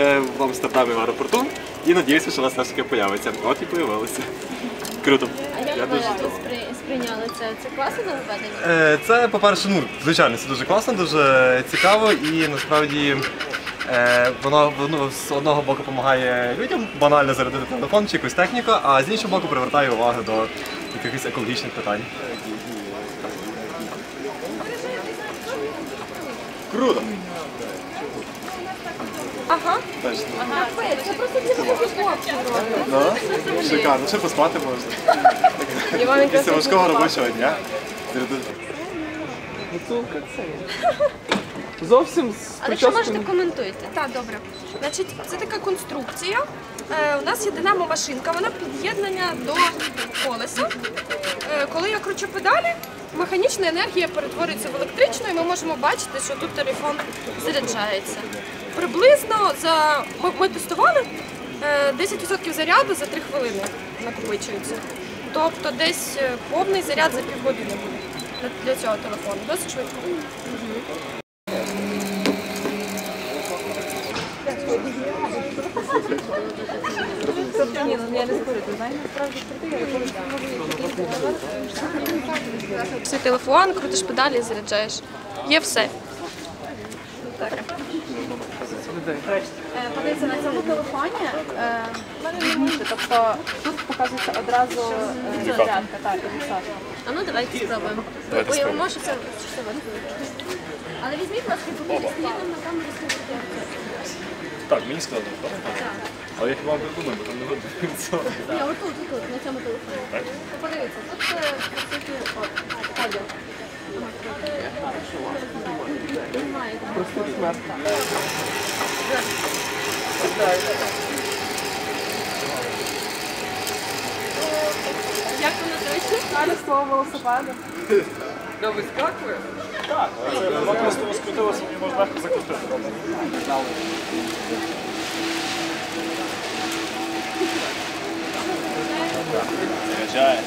таке в Амстердамі в аеропорту і надіюся, що у вас все ж таки появиться. От і появилося. Круто. А як Я ви дуже спри- сприйняли це? Це класно нововведення? Е, Це, по-перше, ну, звичайно, це дуже класно, дуже цікаво і насправді е, воно ну, з одного боку допомагає людям банально зарядити телефон чи якусь техніку, а з іншого боку привертає увагу до якихось екологічних питань. Круто! Ага. Точно. Це просто для хлопців Ну, шикарно, ще поспати можна. Після важкого робочого дня. Гуцулка це. Зовсім з Але що можете коментуйте? Так, добре. Значить, це така конструкція. Е, у нас є динамо-машинка, вона під'єднання до колеса. Е, коли я кручу педалі, механічна енергія перетворюється в електричну, і ми можемо бачити, що тут телефон заряджається. Приблизно за ми, тестували е, 10% заряду за 3 хвилини накопичується. Тобто десь е, повний заряд за півгодини буде для- цього телефону. Досить швидко. Свій телефон, крутиш педалі і заряджаєш. Є все. Подивіться, на цьому телефоні е, тобто тут показується одразу е, зарядка, так. А ну давайте спробуємо. Уявимо, що це що це важливо. Але візьміть, будь ласка, покажіть, я вам на камеру скажу. Так, мені складно, так? Але я хіба придумаю, бо там не видно. Ні, отут, отут, на цьому телефоні. Так? Подивіться, тут е, по суті, о, одяг. Простих смерть. Як воно точно? Далі слово велосипеду. Да, вискакує? Вона просто розкрутилася, мені можна легко закрутити. Заряджає.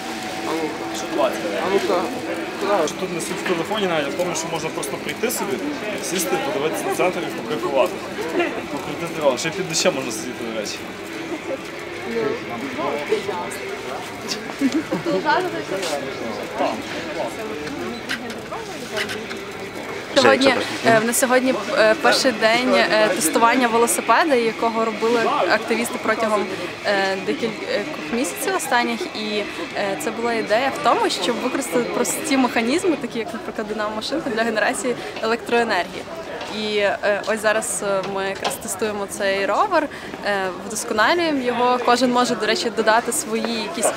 20? А ну-ка? Тут не суть в телефоні навіть, я пам'ятаю, що можна просто прийти собі, сісти, подивитися на центр і покайфувати. Покрити роль. Ще й під дощем можна сидіти, до речі. Сьогодні на в нас сьогодні е, перший день е, тестування велосипеда, якого робили активісти протягом е, декількох місяців останніх. І е, це була ідея в тому, щоб використати прості механізми, такі як, наприклад, динамо машинка для генерації електроенергії. І е, ось зараз е, ми якраз тестуємо цей ровер, е, вдосконалюємо його. Кожен може, до речі, додати свої якісь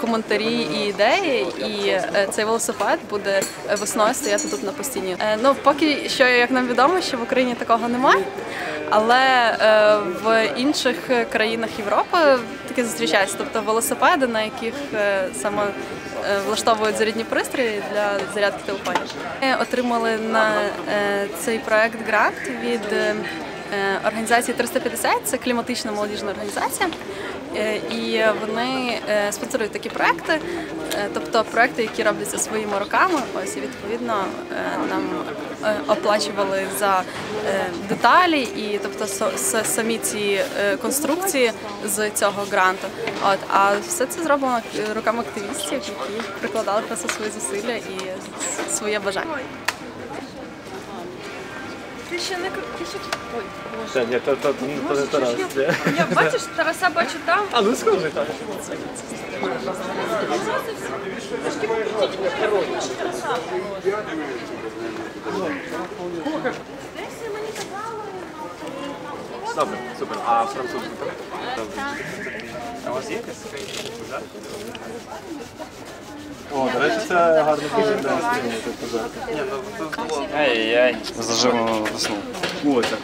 коментарі і ідеї. І цей велосипед буде весною стояти тут на постійні. Ну поки що, як нам відомо, що в Україні такого немає. Але в інших країнах Європи таке зустрічається, тобто велосипеди, на яких саме влаштовують зарядні пристрої для зарядки телефонів. Ми отримали на е, цей проект грант від е, організації 350, це кліматична молодіжна організація. Е, І вони е, спонсорують такі проекти, е, тобто проекти, які робляться своїми руками. Ось і відповідно е, нам е, оплачували за е, деталі, і тобто самі ці е, конструкції з цього гранту. От а все це зроблено е, руками активістів, які прикладали просто свої зусилля і своє бажання. Ти ще не ти ще Ой, Це, ні, то, то, то, не Тарас. я бачиш, Тараса бачу там. А, ну схожий, так. Добре, супер. А французький так? Добре. А у вас є якась? О, до речі, це гарно дуже для стримувати пожарки. Ні, ну тут було. Ай-яй, зажимо весну. Ось так.